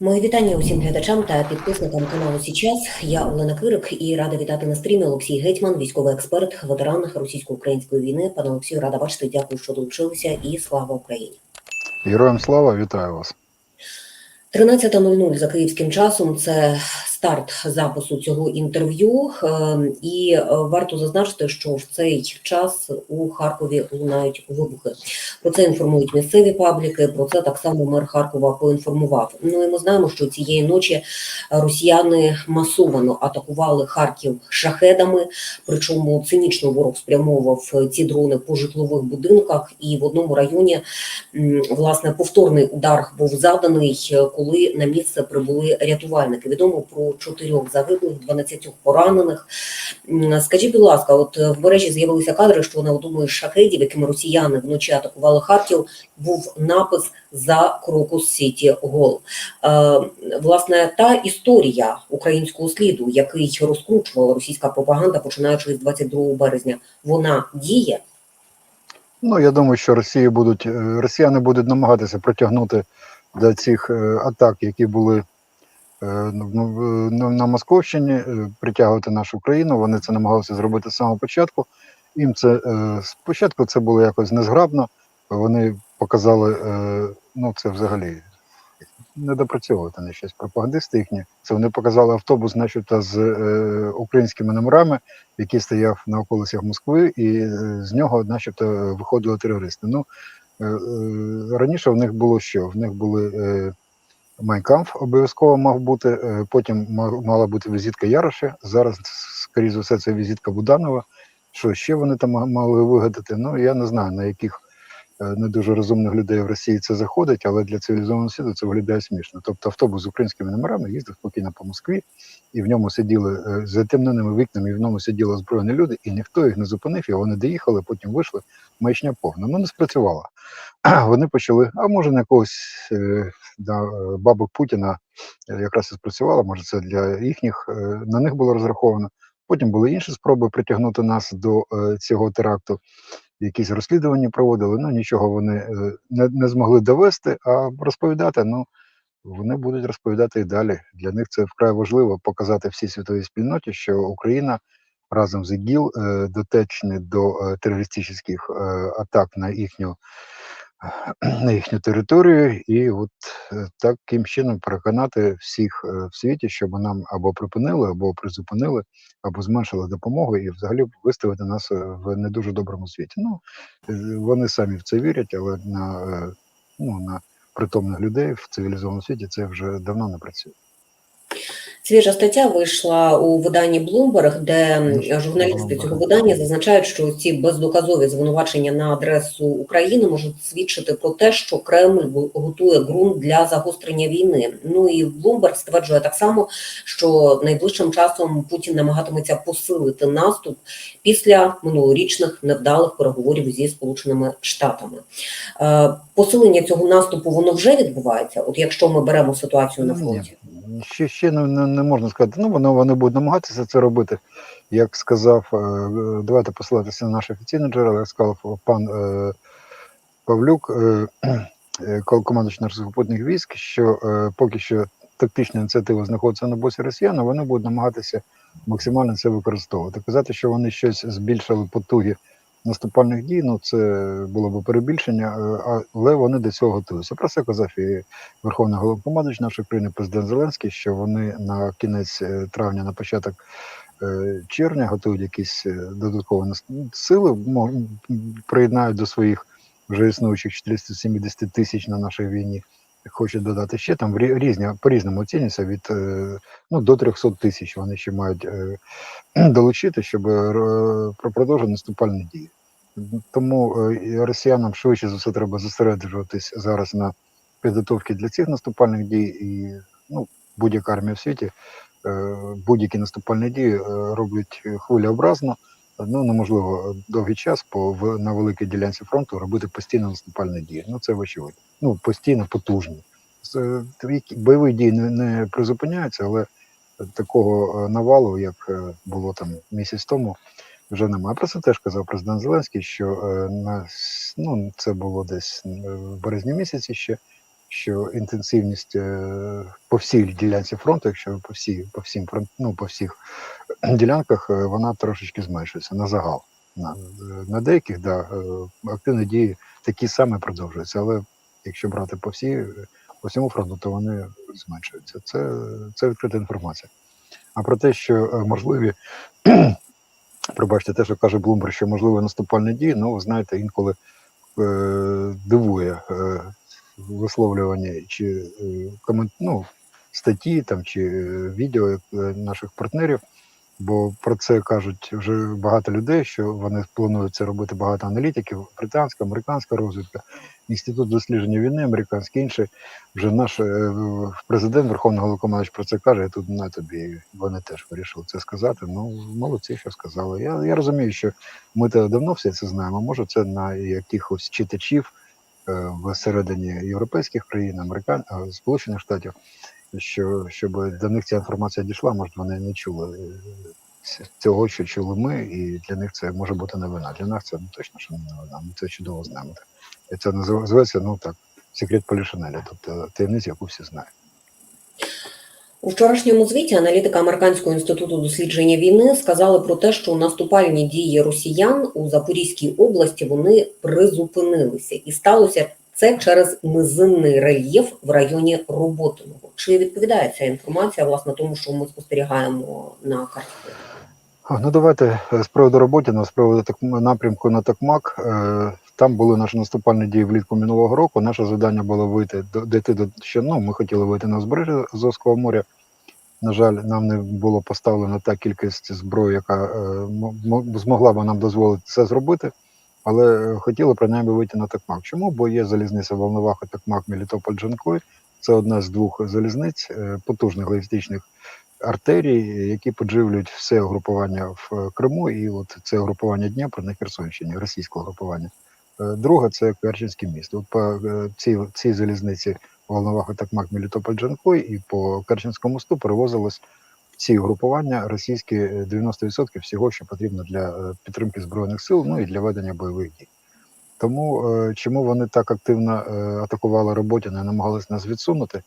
Мої вітання усім глядачам та підписникам каналу Січас. Я Олена Кирик і рада вітати на стрімі Олексій Гетьман, військовий експерт, ветеран російсько-української війни. Пане Олексію, рада бачити. Дякую, що долучилися. І слава Україні. Героям слава, вітаю вас. 13.00 за київським часом це старт запису цього інтерв'ю, Е, і е, варто зазначити, що в цей час у Харкові лунають вибухи. Про це інформують місцеві пабліки. Про це так само мер Харкова поінформував. Ну і ми знаємо, що цієї ночі росіяни масовано атакували Харків шахедами. Причому цинічно ворог спрямовував ці дрони по житлових будинках, і в одному районі власне повторний удар був заданий, коли на місце прибули рятувальники. Відомо про чотирьох загиблих, 12 поранених. Скажіть, будь ласка, от е, в мережі з'явилися кадри, що на одному із шахедів, якими росіяни вночі атакували Харків, був напис за Крокус Сіті Гол. Е, власне, та історія українського сліду, який розкручувала російська пропаганда, починаючи з 22 березня, вона діє. Ну я думаю, що Росії будуть е, росіяни будуть намагатися протягнути до цих атак, які були на, на Московщині, е, притягувати нашу країну. Вони це намагалися зробити з самого початку. Їм це е, спочатку це було якось незграбно. Вони показали, е, ну це взагалі не допрацьовувати на щось пропагандисти їхні. Це вони показали автобус, начебто, з е, українськими номерами, який стояв на околицях Москви, і е, з нього, начебто, виходили терористи. Ну е, е, раніше в них було що? В них були Майнкамф обов'язково мав бути. Е, потім ма- мала бути візитка Яроша. Зараз, скоріше за все, це візитка Буданова. Що ще вони там ма- мали вигадати? Ну я не знаю на яких не дуже розумних людей в Росії це заходить, але для цивілізованого світу це виглядає смішно. Тобто автобус з українськими номерами їздив спокійно по Москві, і в ньому сиділи е, затемненими вікнами, і в ньому сиділи озброєні люди, і ніхто їх не зупинив, і вони доїхали, потім вийшли. Маячня повна. Ну не спрацювала. Вони почали, а може на якогось е, да, е, бабок Путіна е, якраз і спрацювала, може це для їхніх, е, на них було розраховано. Потім були інші спроби притягнути нас до е, цього теракту якісь розслідування проводили. Ну нічого вони е, не, не змогли довести, а розповідати. Ну вони будуть розповідати і далі. Для них це вкрай важливо показати всій світовій спільноті, що Україна разом з ІГІЛ дотечне до е, терористичних е, атак на їхню. На їхню територію, і от е, таким чином переконати всіх е, в світі, щоб нам або припинили, або призупинили, або зменшили допомогу, і взагалі виставити нас е, в не дуже доброму світі. Ну вони самі в це вірять, але на, ну, на притомних людей в цивілізованому світі це вже давно не працює. Свіжа стаття вийшла у виданні Bloomberg, де Ну, журналісти цього видання зазначають, що ці бездоказові звинувачення на адресу України можуть свідчити про те, що Кремль готує ґрунт для загострення війни. Ну і Bloomberg стверджує так само, що найближчим часом Путін намагатиметься посилити наступ після минулорічних невдалих переговорів зі Сполученими Штатами. Е, Посилення цього наступу воно вже відбувається. От якщо ми беремо ситуацію на фронті. Ще, ще не, не, можна сказати. Ну, воно вони будуть намагатися це робити. Як сказав, е, давайте посилатися на наш офіційний джерела, як сказав пан е, Павлюк, е, е, командуючий наших сухопутних військ, що е, поки що тактична ініціатива знаходиться на боці росіян, вони будуть намагатися максимально це використовувати. Казати, що вони щось збільшили потуги наступальних дій, ну це було б перебільшення, е, але вони до цього готуються. Про це казав і Верховний головнокомандуючий нашої країни, президент Зеленський, що вони на кінець е, травня, на початок е, червня готують якісь додаткові сили, приєднають до своїх вже існуючих 470 тисяч на нашій війні. Хочуть додати ще там рі- різні по різному оцінюється від е, ну до 300 тисяч. Вони ще мають е, долучити, щоб е, продовжити наступальні дії. Тому росіянам швидше за все треба зосереджуватись зараз на підготовки для цих наступальних дій, і ну, будь-яка армія в світі, будь-які наступальні дії роблять хвилеобразно. Ну неможливо довгий час по на великій ділянці фронту робити постійно наступальні дії. Ну це вочевидь. Ну постійно потужні. Бойові дії не, не призупиняються, але такого е, навалу, як е, було там місяць тому, вже немає. Про це теж казав президент Зеленський, що е, на ну, це було десь е, в березні місяці ще, що інтенсивність е, по всій ділянці фронту, якщо по всій, по всім ну, по всіх ділянках, е, вона трошечки зменшується на загал. На, на деяких да, е, активні дії такі самі продовжуються, але якщо брати по всій, по всьому фронту, то вони зменшуються. Це, це відкрита інформація. А про те, що е, можливі, пробачте, те, що каже Блумберг, що можливі наступальні дії, ну, ви знаєте, інколи е, дивує е, висловлювання чи е, комент, ну, статті там, чи е, відео е, наших партнерів, бо про це кажуть вже багато людей, що вони планують це робити багато аналітиків, британська, американська розвідка, інститут дослідження війни, американський інший. Вже наш е, президент, Верховний Головнокомандуючий про це каже. Я тут на тобі вони теж вирішили це сказати. Ну молодці, що сказали. Я, я розумію, що ми то давно все це знаємо. Може, це на якихось читачів е, всередині європейських країн, Американ, е, Сполучених Штатів, що щоб до них ця інформація дійшла, може вони не чули е, цього, що чули ми, і для них це може бути новина. Для нас це ну, точно що не новина. Ми це чудово знаємо. І це називається ну так секрет Полішинеля, тобто таємниця, яку всі знають. У вчорашньому звіті аналітика Американського інституту дослідження війни сказали про те, що наступальні дії росіян у Запорізькій області вони призупинилися, і сталося це через низинний рельєф в районі Роботиного. Чи відповідає ця інформація власне тому, що ми спостерігаємо на карті? Ну давайте е, з приводу роботи, з приводу напрямку на Токмак. Е, там були наші наступальні дії влітку минулого року. Наше завдання було вийти дійти до ще. Ну, ми хотіли вийти на узбережжя Азовського моря. На жаль, нам не було поставлено та кількість зброї, яка е, змогла б нам дозволити це зробити. Але хотіли принаймні вийти на Токмак. Чому? Бо є залізниця Волноваха, Токмак, Мелітополь, Джанкой. Це одна з двох залізниць, е, потужних логістичних артерій, які підживлюють все угрупування в Криму, і от це угрупування Дніпра на Херсонщині, російського угрупування. Е, Друга це Керченське місто. От по е, цій, цій залізниці Волноваха, Токмак, Мелітополь, Джанкой і по Керченському мосту перевозилось ці угрупування російські е, 90% всього, що потрібно для е, підтримки збройних сил, ну і для ведення бойових дій. Тому е, чому вони так активно е, атакували Роботіна і намагалися нас відсунути?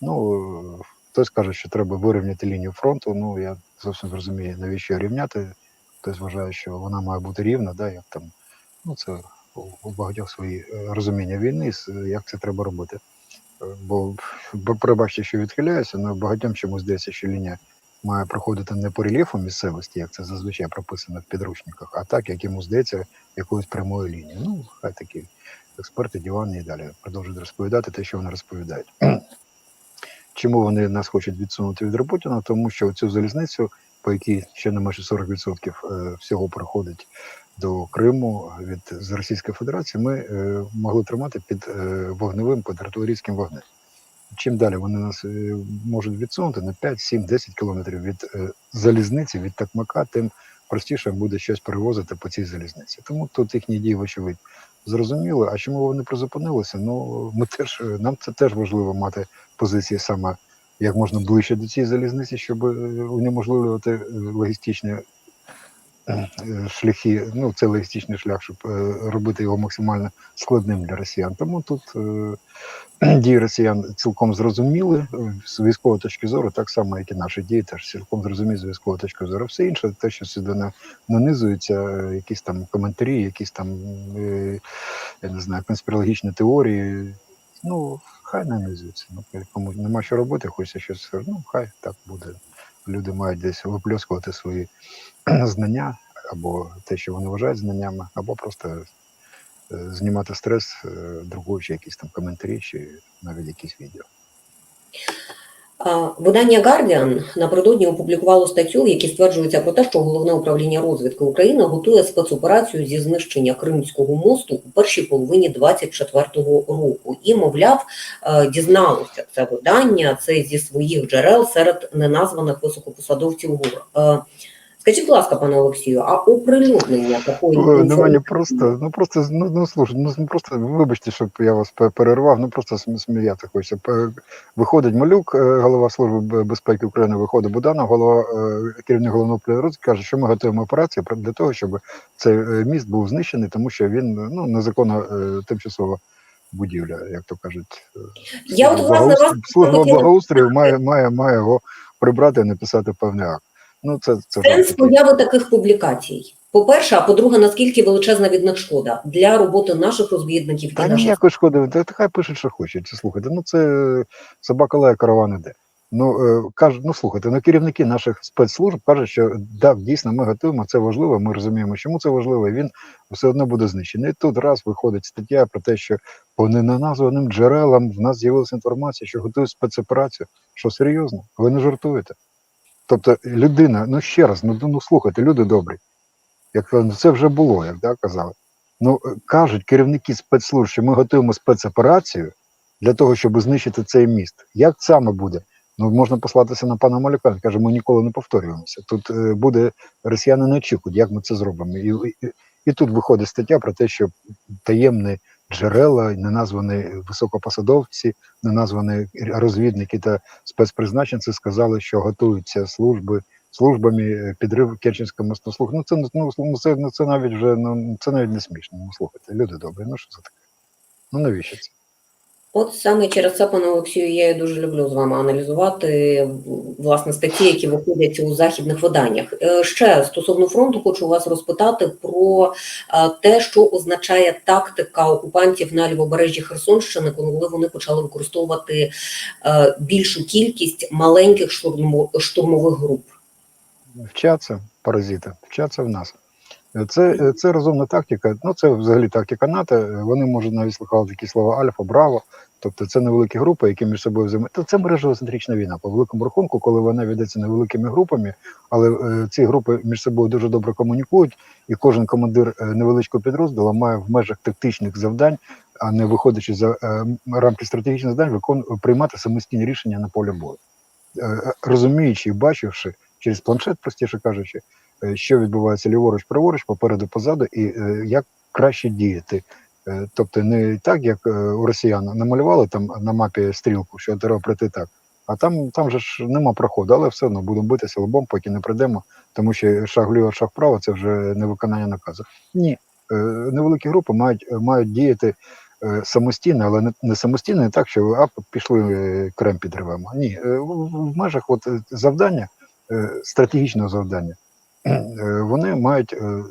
Ну е, хтось каже, що треба вирівняти лінію фронту. Ну я зовсім не розумію, навіщо рівняти. Хтось вважає, що вона має бути рівна, да, як там, ну це у, багатьох свої е, розуміння війни, як це треба робити. Е, Бо, пробачте, що відхиляюся, але багатьом чомусь здається, що лінія має проходити не по рельєфу місцевості, як це зазвичай прописано в підручниках, а так, як йому здається, якоюсь прямою лінією. Ну, хай такі експерти, диванні і далі продовжують розповідати те, що вони розповідають. Чому вони нас хочуть відсунути від Роботіна? Тому що цю залізницю, по якій ще не майже 40% е, всього проходить до Криму від з Російської Федерації, ми е, могли тримати під е, вогневим під артилерійським вогнем. Чим далі вони нас е, можуть відсунути на 5, 7, 10 кілометрів від е, залізниці, від Такмака, тим простіше буде щось перевозити по цій залізниці. Тому тут їхні дії, вочевидь, зрозуміли. А чому вони призупинилися? Ну ми теж е, нам це теж важливо мати позиції саме як можна ближче до цієї залізниці, щоб унеможливлювати логістичні шляхи. Ну, це логістичний шлях, щоб е, робити його максимально складним для росіян. Тому тут е, дії росіян цілком зрозуміли е, з військової точки зору, так само, як і наші дії, теж цілком зрозуміли з військової точки зору. Все інше, те, що сюди на- нанизуються, е, якісь там коментарі, якісь там, е, я не знаю, конспірологічні теорії. Ну, хай нанизуються. Ну, кому нема що робити, хочеться щось, ну, хай так буде. Люди мають десь випльоскувати свої знання, або те, що вони вважають знаннями, або просто е, знімати стрес, е, друкуючи якісь там коментарі чи навіть якісь відео. Видання Guardian напередодні опублікувало статтю, в якій стверджується про те, що головне управління розвідки України готує спецоперацію зі знищення Кримського мосту у першій половині 24-го року. І, мовляв, е, дізналося це видання, це зі своїх джерел серед неназваних високопосадовців ГУР. Скажіть, будь ласка, пане Олексію, а оприлюднення такої Ну, мені просто, ну просто, ну, ну слушай, ну просто вибачте, щоб я вас перервав, ну просто сміяти хочеться. Виходить Малюк, е, голова Служби безпеки України, виходить Буданов, голова е, керівник головного управління каже, що ми готуємо операцію для того, щоб цей е, міст був знищений, тому що він ну, незаконно тимчасово будівля, як то кажуть. Я от, власне, служба благоустрою має, має, має його прибрати і написати певний акт. Ну, це, це Сенс появи таких публікацій. По-перше, а по-друге, наскільки величезна від них шкода для роботи наших розвідників і Та наших ніякої шкоди, та хай пишуть, що хочуть. Це слухайте. Ну це собака лає караван іде. Ну е, каже, ну слухайте, ну керівники наших спецслужб кажуть, що так, дійсно, ми готуємо, це важливо. Ми розуміємо, чому це важливо. і Він все одно буде знищений. І тут раз виходить стаття про те, що по неназваним джерелам в нас з'явилася інформація, що готують спецоперацію. Що серйозно? Ви не жартуєте? Тобто людина, ну ще раз, ну, ну слухайте, люди добрі. Як ну, це вже було, як да, казали. Ну, е, кажуть керівники спецслужб, що ми готуємо спецоперацію для того, щоб знищити цей міст. Як саме буде? Ну, можна послатися на пана Малюка. Він каже, ми ніколи не повторюємося. Тут е, буде росіяни не очікують, як ми це зробимо. І, і, і тут виходить стаття про те, що таємні джерела, неназвані високопосадовці, неназвані розвідники та спецпризначенці сказали, що готуються служби службами е, підрив Керченського мосту. Ну це ну, ну, це, ну, це навіть вже ну це навіть не смішно. Ну слухайте, люди добрі, ну що це таке? Ну навіщо це? От саме через це, пане Олексію, я дуже люблю з вами аналізувати власне статті, які виходять у західних виданнях. Е, Ще стосовно фронту, хочу вас розпитати про е, те, що означає тактика окупантів на лівобережжі Херсонщини, коли вони почали використовувати е, більшу кількість маленьких штурмо- штурмових груп. Вчаться паразити, вчаться в нас. Е, Це, е, це розумна тактика. Ну це взагалі тактика НАТО. Е, Вони можуть навіть слухати такі слова Альфа, Браво. Тобто це невеликі групи, які між собою взаємо. Та це мережево-центрична війна по великому рахунку, коли вона ведеться невеликими групами, але е, ці групи між собою дуже добре комунікують, і кожен командир невеличкого підрозділу має в межах тактичних завдань, а не виходячи за е, рамки стратегічних завдань, викон приймати самостійні рішення на полі бою, Е, розуміючи і бачивши через планшет, простіше кажучи, що відбувається ліворуч, праворуч, попереду, позаду, і е, як краще діяти. Е, Тобто не так, як е, у росіян намалювали там на мапі стрілку, що треба пройти так. А там, там же ж нема проходу, але все одно будемо битися лобом, поки не прийдемо, тому що шаг вліво, шаг вправо це вже не виконання наказу. Ні, е, невеликі групи мають, мають діяти е, самостійно, але не, самостійно, не так, що а пішли е, крем підривемо. Ні, е, в, межах от, е, завдання, е, стратегічного завдання, е, вони мають е,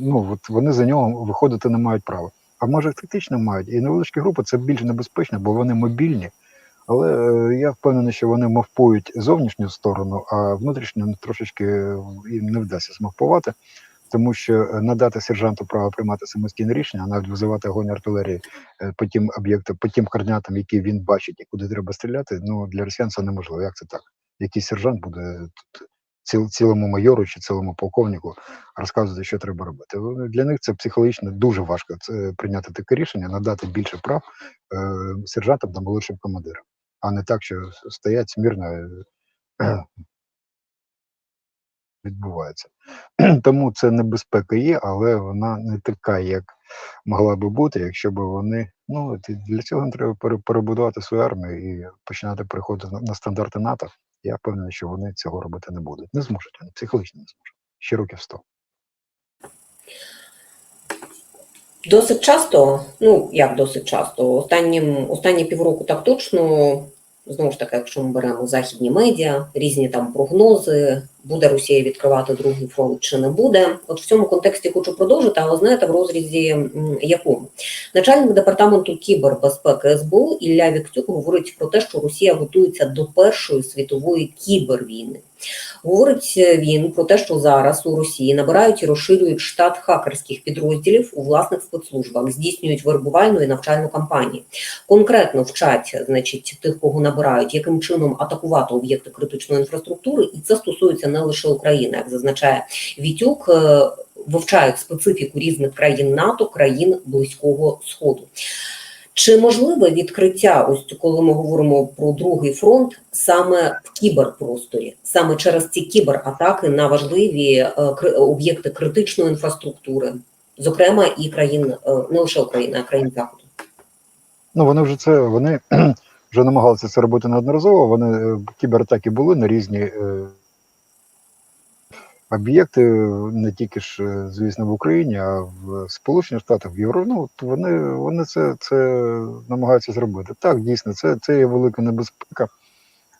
ну, от вони за нього виходити не мають права. А може тактично мають. І невеличкі групи це більш небезпечно, бо вони мобільні. Але е, я впевнений, що вони мавпують зовнішню сторону, а внутрішню трошечки е, їм не вдасться змавпувати, тому що е, надати сержанту право приймати самостійне рішення, а навіть визивати огонь артилерії е, по тим об'єктам, по тим координатам, які він бачить і куди треба стріляти. Ну для росіян це неможливо. Як це так? Який сержант буде тут ціл, цілому майору чи цілому полковнику розказувати, що треба робити. Вони- Для них це психологічно дуже важко це прийняти таке рішення, надати більше прав е, сержантам та молодшим командирам, а не так, що стоять смірно. е, Відбувається. Тому це небезпека є, але вона не така, як могла би бути, якщо б вони. Ну, для цього треба пере- перебудувати свою армію і починати переходити на стандарти НАТО. Я впевнений, що вони цього робити не будуть. Не зможуть вони, психологічно не зможуть. Ще років 100. Досить часто, ну як досить часто, останнім останні півроку так точно. Знову ж таки, якщо ми беремо західні медіа, різні там прогнози, буде Росія відкривати другий фронт чи не буде. От в цьому контексті хочу продовжити, але знаєте, в розрізі якому начальник департаменту кібербезпеки СБУ Ілля Віктюк говорить про те, що Росія готується до першої світової кібервійни. Говорить він про те, що зараз у Росії набирають і розширюють штат хакерських підрозділів у власних спецслужбах, здійснюють вербувальну і навчальну кампанію. Конкретно вчать, значить, тих, кого набирають, яким чином атакувати об'єкти критичної інфраструктури, і це стосується не лише України, як зазначає Вітюк. е, Вивчають специфіку різних країн НАТО, країн Близького Сходу. Чи можливе відкриття, ось коли ми говоримо про другий фронт, саме в кіберпросторі, саме через ці кібератаки на важливі е, об'єкти критичної інфраструктури, зокрема і країн е, не лише України, а країн Заходу? Ну вони вже це вони вже намагалися це робити неодноразово. Вони кібератаки були на різні об'єкти не тільки ж, е, звісно, в Україні, а в Сполучених Штатах, в Європі. Ну, вони, вони це, це намагаються зробити. Так, дійсно, це, це є велика небезпека.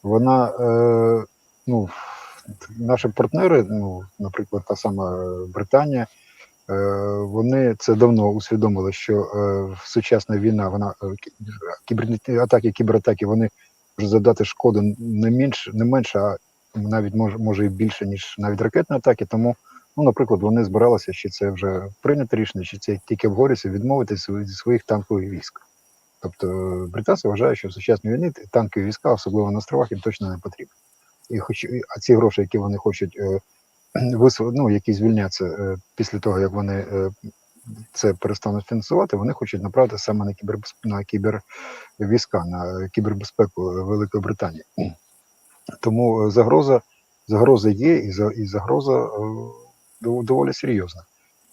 Вона, е, ну, наші партнери, ну, наприклад, та сама Британія, е, вони це давно усвідомили, що е, сучасна війна, вона е, кібернетичні атаки, кібератаки, вони можуть завдати шкоду не менше, не менше, а навіть може, може і більше, ніж навіть ракетні атаки. Тому, ну, наприклад, вони збиралися, чи це вже прийнято рішення, чи це тільки обговорюється, відмовитися від своїх танкових військ. Тобто е, британці вважають, що в сучасній війні танкові війська, особливо на островах, їм точно не потрібні. І хоч а ці гроші, які вони хочуть е, ну, які звільняться е, після того, як вони це перестануть фінансувати, вони хочуть направити саме на кібербез... на кібервійська, на кібербезпеку Великої Британії. Тому е, загроза, загроза є, і, за, і загроза е, доволі серйозна.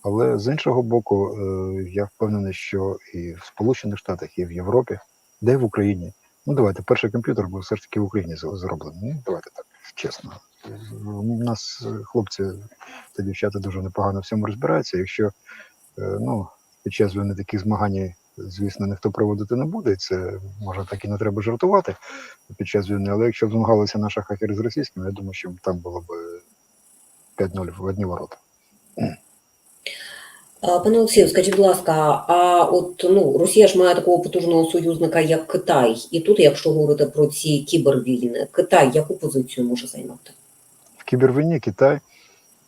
Але з іншого боку, е, я впевнений, що і в Сполучених Штатах, і в Європі, де в Україні. Ну, давайте, перший комп'ютер був все ж таки в Україні зроблений. Ну, давайте так, чесно. У нас хлопці та дівчата дуже непогано в цьому розбираються. Якщо ну, під час війни таких змагань, звісно, ніхто проводити не буде, це може так і не треба жартувати під час війни. Але якщо б змагалися наші хакери з російськими, я думаю, що там було б 5-0 в одні ворота. Пане Олексію, скажіть, будь ласка, а от ну Росія ж має такого потужного союзника, як Китай, і тут, якщо говорити про ці кібервійни, Китай яку позицію може займати? в кібервійні Китай.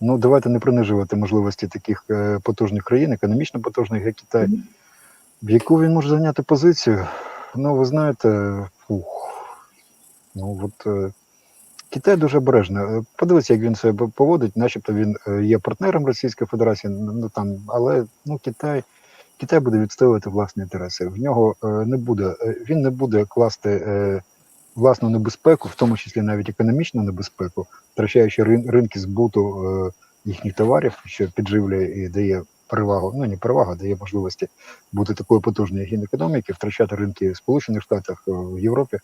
Ну, давайте не принижувати можливості таких е, потужних країн, економічно потужних, як Китай. В яку він може зайняти позицію? Ну, ви знаєте, ух, ну от е, Китай дуже обережно. Е, Подивіться, як він себе поводить, начебто він е, є партнером Російської Федерації, ну там, але ну, Китай, Китай буде відстоювати власні інтереси. В нього не буде, він не буде класти власну небезпеку, в тому числі навіть економічну небезпеку, втрачаючи рин, ринки збуту їхніх товарів, що підживлює і дає перевагу, ну не перевагу, дає можливості бути такою потужною як економіки, втрачати ринки в Сполучених Штатах, е, в Європі.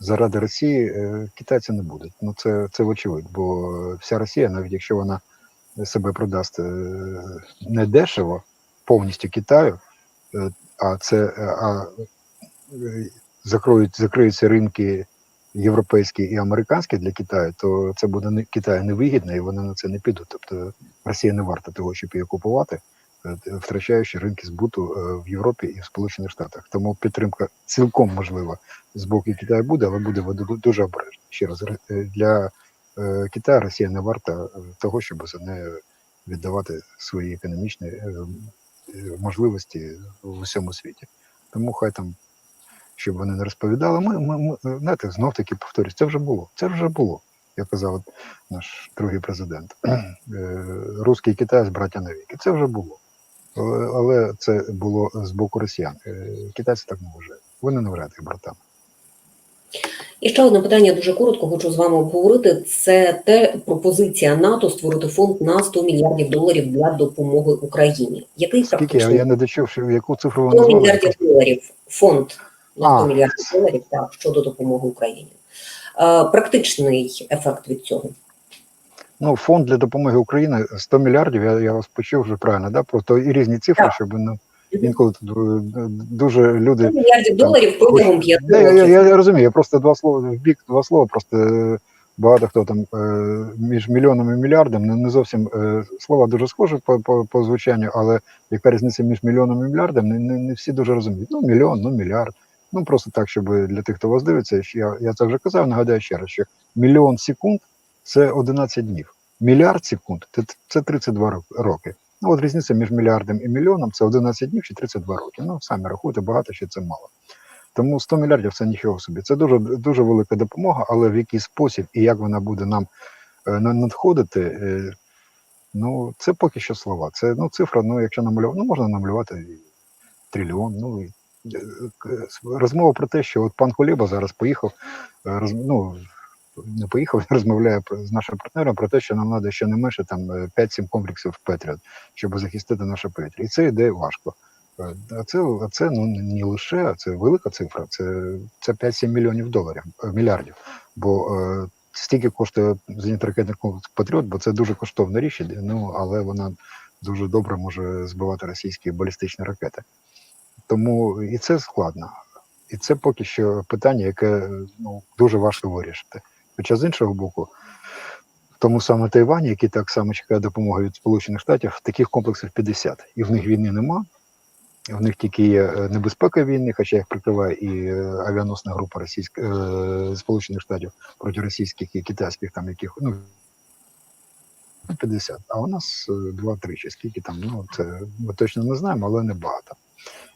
Заради Росії е, китайці не будуть. Ну це, це вочевидь, бо вся Росія, навіть якщо вона себе продасть е, не дешево, повністю Китаю, а це а закроють, закриються ринки європейські і американські для Китаю, то це буде не Китаю невигідно, і вони на це не підуть. Тобто Росія не варта того, щоб її купувати, втрачаючи ринки збуту е, в Європі і в Сполучених Штатах. Тому підтримка цілком можлива з боку Китаю буде, але буде дуже обережно. Ще раз е, для е, Китаю Росія не варта е, того, щоб за нею віддавати свої економічні е, е, можливості в усьому світі. Тому хай там, щоб вони не розповідали, ми, ми, ми знаєте, знов таки повторюсь, це вже було. Це вже було, як казав наш другий президент. Е, Русський Китай з браття навіки. Це вже було. Але, це було з боку росіян. Е, Китайці так не вважають. Вони не вважають їх братами. І ще одне питання дуже коротко хочу з вами обговорити. Це те пропозиція НАТО створити фонд на 100 мільярдів доларів для допомоги Україні. Який Скільки? Я, я не дочув, що яку цифру ви 100 назвали? мільярдів доларів фонд на 100 А. мільярдів доларів так, щодо допомоги Україні. Е, Практичний ефект від цього. Ну, фонд для допомоги Україні 100 мільярдів, я, я вас почув вже правильно, да? Просто і різні цифри, Так. щоб ну, інколи тут е, дуже люди 100 мільярдів доларів протягом п'яти Да, я, я, я розумію, я просто два слова в бік, два слова. Просто е, багато хто там е, між мільйоном і мільярдом не, не зовсім слова дуже схожі по, по, по звучанню, але яка різниця між мільйоном і мільярдом, не, не, не всі дуже розуміють. Ну, мільйон, ну мільярд. Ну просто так, щоб для тих, хто вас дивиться, я, я це вже казав, нагадаю ще раз, що мільйон секунд це 11 днів. Мільярд секунд це, це 32 ро- роки. Ну, от різниця між мільярдом і мільйоном це 11 днів чи 32 роки. Ну, самі рахуйте, багато чи це мало. Тому 100 мільярдів це нічого собі. Це дуже дуже велика допомога, але в який спосіб і як вона буде нам е, надходити, е, ну це поки що слова. Це ну цифра. Ну, якщо намалювати, ну можна намалювати трильйон. Ну е, розмова про те, що от пан Куліба зараз поїхав, роз, ну, не поїхав, розмовляє з нашим партнером про те, що нам треба щонайменше там е, 5-7 комплексів Петріот, щоб захистити наше повітря. І це йде важко. Е, А це, а це ну не лише, а це велика цифра. Це, це 5-7 мільйонів доларів, е, мільярдів. Бо е, стільки коштує зенітно-ракетний комплекс Патріот, бо це дуже коштовна річ, ну але вона дуже добре може збивати російські балістичні ракети. Тому і це складно. І це поки що питання, яке ну, дуже важко вирішити. Хоча з іншого боку, в тому саме Тайвані, який так само чекає допомоги від Сполучених Штатів, таких комплексів 50. І в них війни нема. В них тільки є е, небезпека війни, хоча їх прикриває і е, авіаносна група російськ... е, Сполучених Штатів проти російських і китайських там яких ну 50. А у нас е, 2-3 чи скільки там. Ну це ми точно не знаємо, але не багато.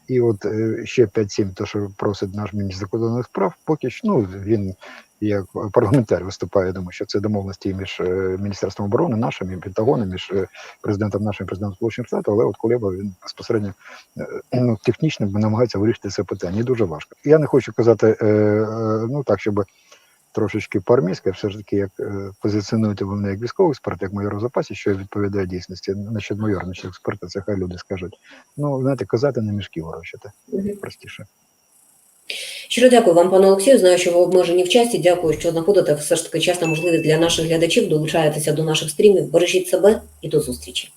І от е, ще 5-7, то що просить наш міністр закордонних справ, поки що ну він як парламентар виступає. Я думаю, що це домовленості між е, міністерством оборони, нашим і Пентагоном, між е, президентом нашим і президентом Сполучених Штатів, але от Кулеба він безпосередньо ну, технічно намагається вирішити це питання. І дуже важко. Я не хочу казати, ну так, щоб трошечки по-армійськи, все ж таки, як е, позиціонуєте ви мене як військовий експерт, як майор у запасі, що відповідає дійсності. Значить, майор, значить, експерта, це хай люди скажуть. Ну, знаєте, казати не мішки ворочати, простіше. Щиро дякую вам, пане Олексію. Знаю, що ви обмежені в часі. Дякую, що знаходите все ж таки час можливість для наших глядачів. Долучаєтеся до наших стрімів. Бережіть себе і до зустрічі.